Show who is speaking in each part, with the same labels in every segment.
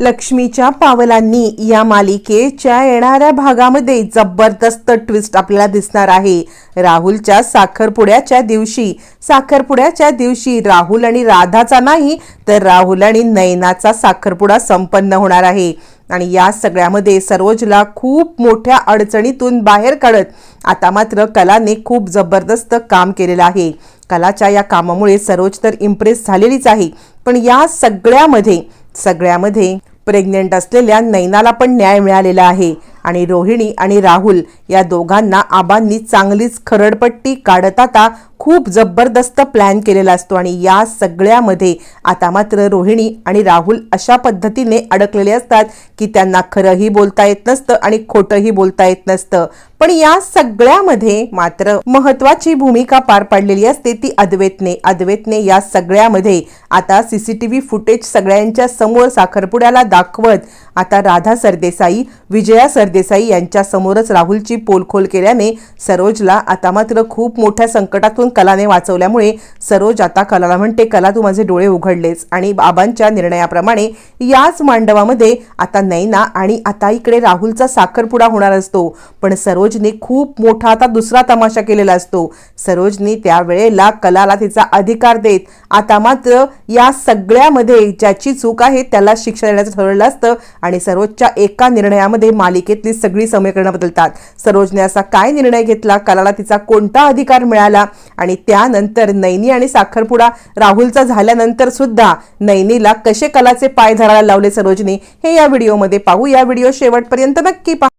Speaker 1: लक्ष्मीच्या पावलांनी या मालिकेच्या येणाऱ्या भागामध्ये जबरदस्त ट्विस्ट आपल्याला दिसणार आहे. राहुलच्या साखरपुड्याच्या दिवशी साखरपुड्याच्या दिवशी राहुल आणि राधाचा नाही तर राहुल आणि नयनाचा साखरपुडा संपन्न होणार आहे. आणि या सगळ्यामध्ये सरोजला खूप मोठ्या अडचणीतून बाहेर काढत आता मात्र कलाने खूप जबरदस्त काम केलेलं आहे. कलाच्या या कामामुळे सरोज तर इम्प्रेस झालेलीच आहे. पण या सगळ्यामध्ये सगळ्यामध्ये. प्रेग्नेंट असलेल्या नैनाला पण न्याय मिळालेला आहे. आणि रोहिणी आणि राहुल या दोघांना आबांनी चांगलीच खरडपट्टी काढत आता खूप जबरदस्त प्लॅन केलेला असतो. आणि या सगळ्यामध्ये आता मात्र रोहिणी आणि राहुल अशा पद्धतीने अडकलेले असतात की त्यांना खरंही बोलता येत नसतं आणि खोटंही बोलता येत नसतं. पण या सगळ्यामध्ये मात्र महत्वाची भूमिका पार पाडलेली असते ती अद्वैतने. अद्वैतने या सगळ्यामध्ये आता सीसीटीव्ही फुटेज सगळ्यांच्या समोर साखरपुड्याला दाखवत आता राधा सरदेसाई विजया सर मनोहर देसाई यांच्यासमोरच राहुलची पोलखोल केल्याने सरोजला आता मात्र खूप मोठ्या संकटातून कलाने वाचवल्यामुळे सरोज आता कलाला म्हणते कला तू माझे डोळे उघडलेच आणि बाबांच्या निर्णयाप्रमाणे याच मांडवामध्ये आता नैना आणि आता इकडे राहुलचा साखरपुडा होणार असतो. पण सरोजने खूप मोठा आता दुसरा तमाशा केलेला असतो. सरोजने त्यावेळेला कलाला तिचा अधिकार देत आता मात्र या सगळ्यामध्ये ज्याची चूक आहे त्याला शिक्षा देण्याचं ठरवलं असतं आणि सरोजच्या एका निर्णयामध्ये मालिकेत घेतली सगळी समीकरणं बदलतात. सरोजने असा काय निर्णय घेतला? कलाला तिचा कोणता अधिकार मिळाला? आणि त्यानंतर नैनी आणि साखरपुडा राहुलचा झाल्यानंतर सुद्धा नैनीला कसे कलाचे पाय धरायला लावले सरोजने? हे या व्हिडिओमध्ये पाहू. या व्हिडिओ शेवटपर्यंत नक्की पाहू.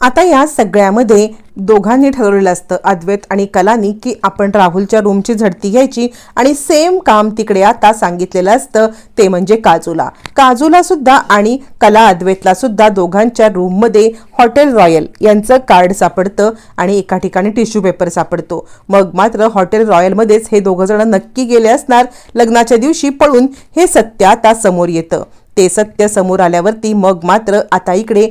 Speaker 1: आता या सगळ्यामध्ये दोघांनी ठरवलेलं असतं अद्वैत आणि कलानी की आपण राहुलच्या रूमची झडती घ्यायची आणि सेम काम तिकडे आता सांगितलेलं असतं ते म्हणजे काजूला. काजूला सुद्धा आणि कला अद्वैतला सुद्धा दोघांच्या रूममध्ये हॉटेल रॉयल यांचं कार्ड सापडतं आणि एका ठिकाणी टिश्यू पेपर सापडतो. मग मात्र हॉटेल रॉयलमध्येच हे दोघंजण नक्की गेले असणार लग्नाच्या दिवशी पळून हे सत्य आता समोर येतं. ते सत्य समोर आल्यावरती मग मात्र आता इकडे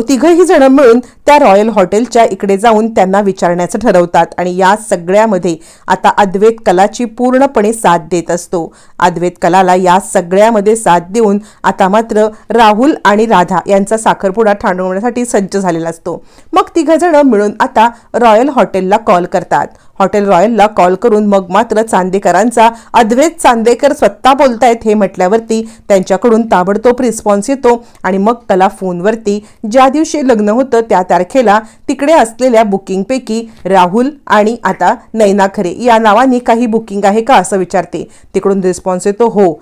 Speaker 1: तिघही जण मिळून त्या रॉयल हॉटेलच्या इकडे जाऊन त्यांना विचारण्याचं ठरवतात आणि या सगळ्यामध्ये आता अद्वैत कलाची पूर्णपणे साथ देत असतो. अद्वैत कलाला या सगळ्यामध्ये साथ देऊन आता मात्र राहुल आणि राधा यांचा साखरपुडा ठाणवण्यासाठी सज्ज झालेला असतो. मग तिघ जण मिळून आता रॉयल हॉटेलला कॉल करतात. हॉटेल रॉयलला कॉल करून मग मात्र चांदेकरांचा अद्वैत चांदेकर स्वतः बोलतायत हे म्हटल्यावरती त्यांच्याकडून ताबडतोब रिस्पॉन्स येतो आणि मग कला फोनवरती ज्या दिवशी लग्न होतं त्या तारखेला तिकडे असलेल्या बुकिंगपैकी राहुल आणि आता नैना खरे या नावाने काही बुकिंग आहे का असं विचारते. तिकडून रिस्पॉन्स येतो हो.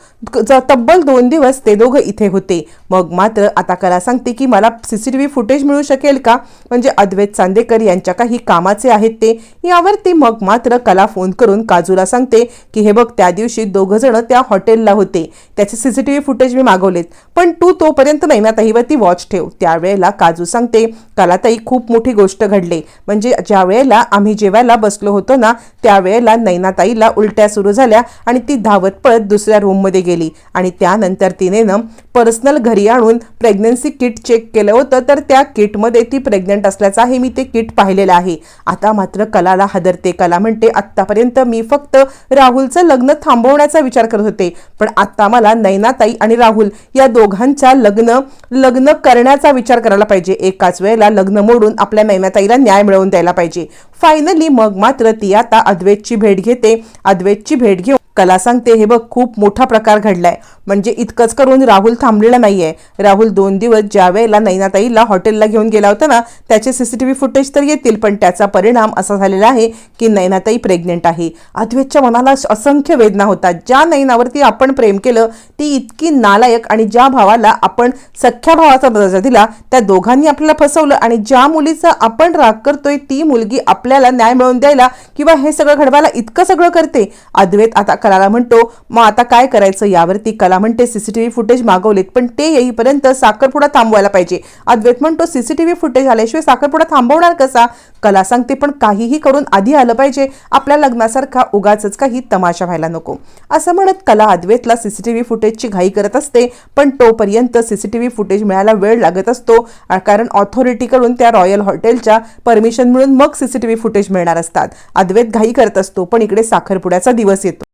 Speaker 1: तब्बल दोन दिवस ते दोघं इथे होते. मग मात्र आता कला सांगते की मला C C T V footage मिळू शकेल का? म्हणजे अद्वैत चांदेकर यांच्या काही कामाचे आहेत ते. यावरती मग मात्र कला फोन करून काजूला सांगते की हे बघ त्या दिवशी दोघं जण त्या हॉटेलला होते. त्याचे C C T V footage मी मागवले मागवलेत पण तू तोपर्यंत नैनाताईवरती वॉच ठेव. त्यावेळेला काजू सांगते कलाताई खूप मोठी गोष्ट घडली. म्हणजे ज्या वेळेला आम्ही जेवायला बसलो होतो ना त्यावेळेला नैनाताईला उलट्या सुरू झाल्या आणि ती धावत पळत दुसऱ्या रूममध्ये गेली. आणि त्यानंतर तिने ना पर्सनल घरी आणून प्रेग्नन्सी किट चेक केलं होतं तर त्या किटमध्ये ती प्रेग्नंट असल्याचं आहे मी ते किट पाहिलेलं आहे. आता मात्र कलाला हदरते. कला म्हणते आत्तापर्यंत मी फक्त राहुलचं लग्न थांबवण्याचा विचार करत होते. पण आता मला नैनाताई आणि राहुल या दोघांच्या लग्न लग्न करण्याचा विचार करायला पाहिजे. एकाच वेळेला लग्न मोडून आपल्या नैनाताईला न्याय मिळवून द्यायला पाहिजे. फायनली मग मात्र ती आता अद्वैतची भेट घेते. अद्वैतची भेट घेऊन कला सांगते हे बघ खूप मोठा प्रकार घडलाय. म्हणजे इतकंच करून राहुल थांबलेला आहे राहुल दोन दिवस ज्या वेळेला नैनाताईला हॉटेलला घेऊन गेला होता ना त्याचे C C T V footage तर येतील पण त्याचा परिणाम असा झालेला आहे की नैनाताई प्रेग्नेंट आहे. अद्वैतच्या मनाला असंख्य वेदना होतात. ज्या नैनावरती आपण प्रेम केलं ती इतकी नालायक आणि ज्या भावाला आपण सख्या भावाचा दर्जा दिला त्या दोघांनी आपल्याला फसवलं आणि ज्या मुलीचा आपण राग करतोय ती मुलगी आपल्याला न्याय मिळवून द्यायला किंवा हे सगळं घडवायला इतकं सगळं करते. अद्वैत आता कलाला म्हणतो मग आता काय करायचं यावरती कला म्हणते सीसीटीव्ही फुटेज मागवलेत पण ते येईपर्यंत साखरपुडा थांबवायला पाहिजे. अद्वैत म्हणतो सीसीटीव्ही फुटेज आल्याशिवाय साखरपुडा थांबवणार कसा? कला सांगते पण काहीही करून आधी आलं पाहिजे. आपल्या लग्नासारखा उगाच काही तमाशा व्हायला नको. असं म्हणत कला अद्वैतला सीसीटीव्ही फुटेजची घाई करत असते पण तोपर्यंत सीसीटीव्ही फुटेज मिळायला वेळ लागत असतो कारण ऑथॉरिटीकडून त्या रॉयल हॉटेलच्या परमिशन मिळून मग सीसीटीव्ही फुटेज मिळणार असतात. अद्वैत घाई करत असतो पण इकडे साखरपुड्याचा दिवस येतो.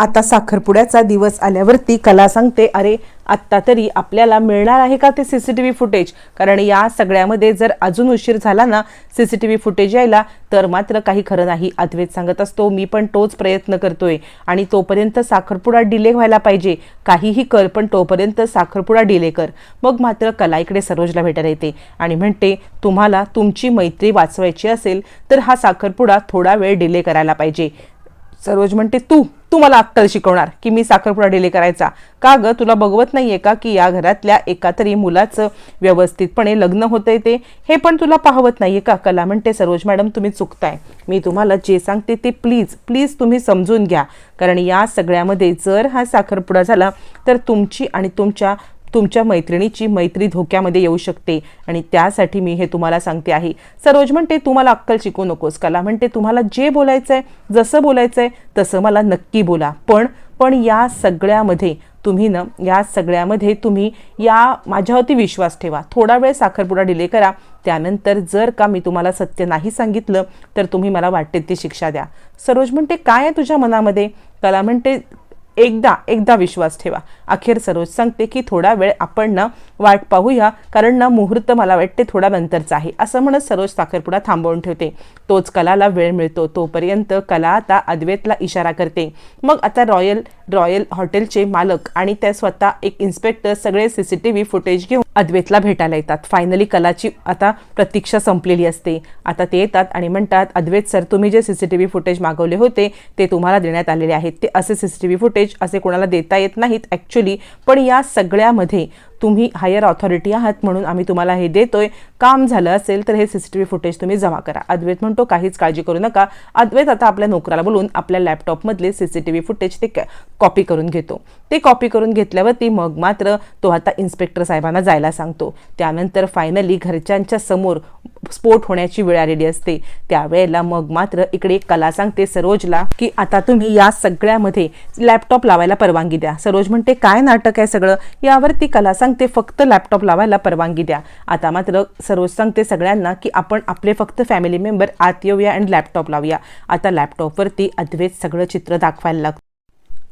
Speaker 1: आता साखरपुड्याचा दिवस आल्यावरती कला सांगते अरे आत्ता तरी आपल्याला मिळणार आहे का ते C C T V footage कारण या सगळ्यामध्ये जर अजून उशीर झाला ना C C T V footage यायला तर मात्र काही खरं नाही अद्वैत सांगत असतो. मी पण तोच प्रयत्न करतोय आणि तोपर्यंत साखरपुडा डिले व्हायला पाहिजे. काहीही कर पण तोपर्यंत साखरपुडा डिले कर. मग मात्र कला इकडे सरोजला भेटायला येते आणि म्हणते तुम्हाला तुमची मैत्री वाचवायची असेल तर हा साखरपुडा थोडा वेळ डिले करायला पाहिजे. सरोज म्हणते तू तू मला अक्कल शिकवणार की मी साखरपुडा डिले करायचा. का ग तुला बघवत नाहीये का की या घरातल्या एका तरी मुलाचं व्यवस्थितपणे लग्न होतंय ते? हे पण तुला पाहवत नाहीये का? कला म्हणते सरोज मॅडम तुम्ही चुकताय. मी तुम्हाला जे सांगते ते प्लीज प्लीज तुम्ही समजून घ्या. कारण या सगळ्यामध्ये जर हा साखरपुडा झाला तर तुमची आणि तुमच्या तुमच्या मैत्रिणीची मैत्री धोक्यामध्ये येऊ शकते आणि त्यासाठी मी हे तुम्हाला सांगते आहे. सरोज म्हणते तुम्हाला अक्कल शिकू नकोस कला. म्हणते तुम्हाला जे बोलायचं आहे जसं बोलायचं आहे तसं मला नक्की बोला. पण पण या सगळ्यामध्ये तुम्ही ना या सगळ्यामध्ये तुम्ही या माझ्यावरती विश्वास ठेवा. थोडा वेळ साखरपुडा डिले करा. त्यानंतर जर का मी तुम्हाला सत्य नाही सांगितलं तर तुम्ही मला वाटते ती शिक्षा द्या. सरोज म्हणते काय आहे तुझ्या मनामध्ये? कला म्हणते एकदा एकदा विश्वास ठेवा. अखेर सरोज सांगते की थोडा वेळ आपण ना वाट पाहूया. कारण ना मुहूर्त मला वाटते थोडा नंतरचा आहे. असं म्हणत सरोज साखरपुडा थांबवून ठेवते. तोच कलाला वेळ मिळतो. तोपर्यंत कला आता अद्वैतला इशारा करते. मग आता रॉयल रॉयल हॉटेलचे मालक आणि त्या स्वतः एक इन्स्पेक्टर सगळे C C T V footage घेऊन अद्वैतला भेटायला येतात. फायनली कलाची आता प्रतीक्षा संपलेली असते. आता ते येतात आणि म्हणतात अद्वैत सर तुम्ही जे C C T V footage मागवले होते ते तुम्हाला देण्यात आलेले आहेत. ते असे C C T V footage असे कोणाला देता येत नाहीत ॲक्च्युली पण या सगळ्यामध्ये तुम्ही हायर ऑथॉरिटी आहात म्हणून आम्ही तुम्हाला हे देतोय. काम झालं असेल तर हे C C T V footage तुम्ही जमा करा. अद्वैत म्हणतो काहीच काळजी करू नका. अद्वैत आता आपल्या नोकराला बोलून आपल्या लॅपटॉपमधले C C T V footage ते कॉपी करून घेतो. ते कॉपी करून घेतल्यावरती मग मात्र तो आता इन्स्पेक्टर साहेबांना जायला सांगतो. त्यानंतर फायनली घरच्यांच्या समोर स्फोट होण्याची वेळ आलेली असते. त्यावेळेला मग मात्र इकडे कला सांगते सरोजला की आता तुम्ही या सगळ्यामध्ये लॅपटॉप लावायला परवानगी द्या. सरोज म्हणते काय नाटक आहे सगळं? यावरती कला सांगते फक्त लॅपटॉप लावायला परवानगी द्या. आता मात्र सरोज सांगते सगळ्यांना की आपण आपले फक्त फॅमिली मेंबर आत येऊया आणि लॅपटॉप लावूया. आता लॅपटॉपवरती अद्वैत सगळं चित्र दाखवायला लागतं.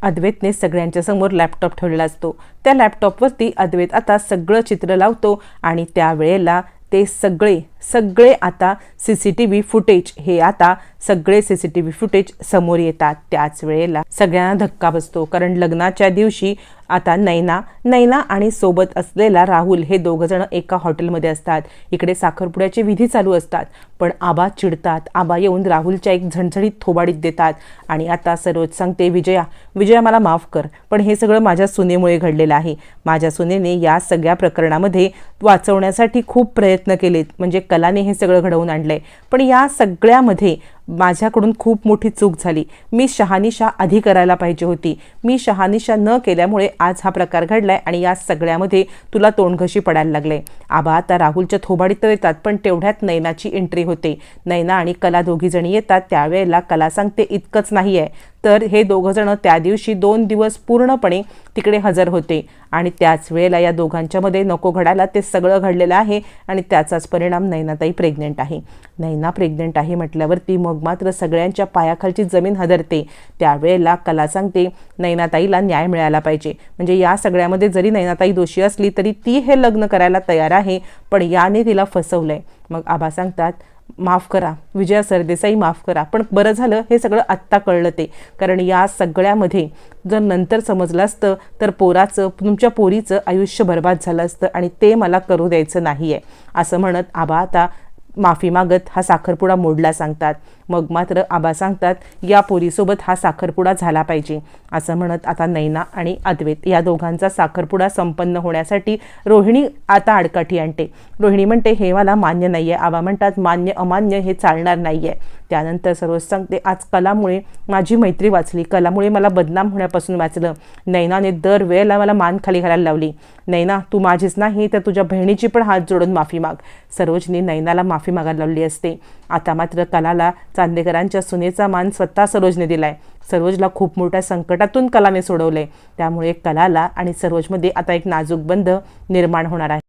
Speaker 1: अद्वैतने सगळ्यांच्या समोर लॅपटॉप ठेवलेला असतो. त्या लॅपटॉपवरती अद्वैत आता सगळं चित्र लावतो आणि त्यावेळेला ते सगळे सगळे आता C C T V footage हे आता सगळे C C T V footage समोर येतात त्याच वेळेला. सगळ्यांना धक्का बसतो कारण लग्नाच्या दिवशी आता नैना नैना आणि सोबत असलेला राहुल हे दोघंजणं एका हॉटेलमध्ये असतात. इकडे साखरपुड्याचे विधी चालू असतात पण आबा चिडतात. आबा येऊन राहुलच्या एक झणझणीत थोबाडीत देतात आणि आता सरोज सांगते विजया विजया मला माफ कर पण हे सगळं माझ्या सुनेमुळे घडलेलं आहे. माझ्या सुनेने या सगळ्या प्रकरणामध्ये वाचवण्यासाठी खूप प्रयत्न केलेत. म्हणजे कलाने हे सगळं घडवून आणलंय. पण या सगळ्यामध्ये माझ्याकडून खूप मोठी चूक झाली. मी शहानिशा आधी करायला पाहिजे होती. मी शहानिशा न केल्यामुळे आज हा प्रकार घडलाय आणि या सगळ्यामध्ये तुला तोंडघशी पडायला लागले आबा आता राहुलच्या थोबाडीत तर येतात पण तेवढ्यात नैनाची एंट्री होते. नैना आणि कला दोघी जणी येतात. त्यावेळेला कला सांगते इतकंच नाही आहे तर हे दोघंजणं त्या दिवशी दोन दिवस पूर्णपणे तिकडे हजर होते. आणि त्याच वेळेला या दोघांच्यामध्ये नको घडायला ते सगळं घडलेलं आहे आणि त्याचाच परिणाम नैनाताई प्रेग्नेंट आहे. नैना प्रेग्नेंट आहे म्हटल्यावरती मग मग मात्र सगळ्यांच्या पायाखालची जमीन हदरते. त्यावेळेला कला सांगते नैनाताईला न्याय मिळाला पाहिजे. म्हणजे या सगळ्यामध्ये जरी नैनाताई दोषी असली तरी ती हे लग्न करायला तयार आहे पण याने तिला फसवलंय. मग आबा सांगतात माफ करा विजया सरदेसाई माफ करा पण बरं झालं हे सगळं आत्ता कळलं ते. कारण या सगळ्यामध्ये जर नंतर समजलं असतं तर पोराचं तुमच्या पोरीचं आयुष्य बर्बाद झालं असतं आणि ते मला करू द्यायचं नाही आहे असं म्हणत आबा आता माफी मागत हा साखरपुडा मोडला सांगतात. मग मात्र आबा सांगतात या पोरीसोबत हा साखरपुडा झाला पाहिजे. असं म्हणत आता नैना आणि अद्वैत या दोघांचा साखरपुडा संपन्न होण्यासाठी रोहिणी आता आडकाठी आणते. रोहिणी म्हणते हे मला मान्य नाही आहे आबा म्हणतात मान्य अमान्य हे चालणार नाही आहे त्यानंतर सर्वच सांगते आज कलामुळे माझी मैत्री वाचली. कलामुळे मला बदनाम होण्यापासून वाचलं. नैनाने दर वेळेला मला मान खाली घालायला लावली. नैना तू माझीच नाही तर तुझ्या बहिणीची पण हात जोडून माफी माग. सरोजनी नैनाला माफी मागायला लावली असते. आता मात्र कलाला चांदेकरांच्या सुनेचा मान स्वतः सरोजने दिलाय. सरोजला खूप मोठ्या संकटातून कलाने सोडवले. त्यामुळे कलाला आणि सरोजमध्ये आता एक नाजूक बंध निर्माण होणार आहे.